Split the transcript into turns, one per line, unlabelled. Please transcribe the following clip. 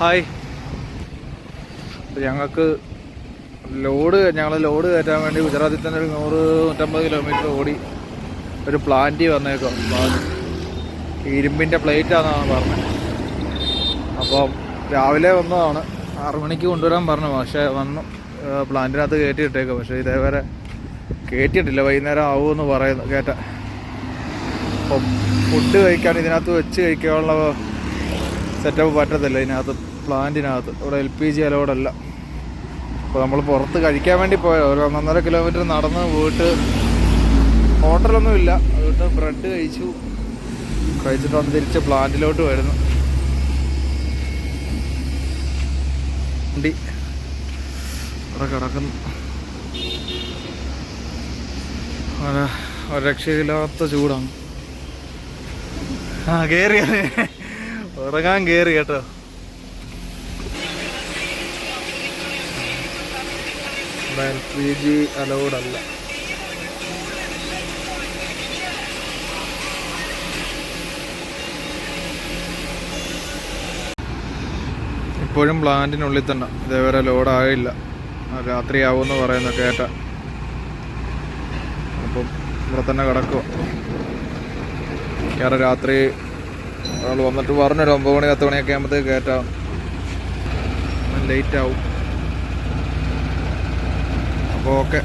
Hi. ഞങ്ങൾക്ക് load ഞങ്ങൾ load കയറ്റാൻ വേണ്ടി ഗുജറാത്തിൽ തന്നെ ഒരു നൂറ് നൂറ്റമ്പത് കിലോമീറ്റർ ഓടി ഒരു പ്ലാന്റ് വന്നേക്കാം ഇരുമ്പിന്റെ പ്ലേറ്റാണെന്നാണ് പറഞ്ഞത്. അപ്പം രാവിലെ വന്നതാണ്. ആറു മണിക്ക് കൊണ്ടുവരാൻ പറഞ്ഞു. പക്ഷേ വന്നു. പ്ലാന്റിനകത്ത് പ്ലാന്റിനകത്ത് കയറ്റിയിട്ടേക്കാം പക്ഷേ ഇതേവരെ കയറ്റിയിട്ടില്ല വൈകുന്നേരം ആവുമെന്ന് പറയുന്നു കേട്ട. അപ്പം ഫുഡ് കഴിക്കാൻ ഇതിനകത്ത് വെച്ച് കഴിക്കാനുള്ള സെറ്റപ്പ് പറ്റത്തില്ല. ഇതിനകത്ത് പ്ലാന്റിനകത്ത്. ഇവിടെ എൽ പി ജി അലോഡല്ല. അപ്പോൾ നമ്മൾ പുറത്ത് കഴിക്കാൻ വേണ്ടി പോയത്. ഒരു ഒന്നൊന്നര കിലോമീറ്റർ നടന്ന് വീട്ട് ഹോട്ടലൊന്നും ഇല്ല. വീട്ട് ബ്രെഡ് കഴിച്ചു. കഴിച്ചിട്ട് വന്ന് തിരിച്ച് പ്ലാന്റിലോട്ട് വരുന്നു. വണ്ടി ഇവിടെ കിടക്കുന്നു. ഒരു രക്ഷയില്ലാത്ത ചൂടാണ്. ആ കയറി ഉറങ്ങാൻ കയറി കേട്ടോ. എൽ ത്രീ ജി അലൗഡ് ഇപ്പോഴും പ്ലാന്റിനുള്ളിൽ തന്നെ. ഇതേവരെ ലോഡായില്ല രാത്രിയാവുമെന്ന് പറയുന്ന കേട്ട. അപ്പം ഇവിടെ തന്നെ കിടക്കുക കേട്ട രാത്രി ഒരാൾ വന്നിട്ട് പറഞ്ഞൊരു ഒമ്പത് മണി പത്ത് മണിയൊക്കെ ആകുമ്പോഴത്തേക്ക് കയറ്റാം ലേറ്റ് ആവും. അപ്പോൾ ഓക്കെ.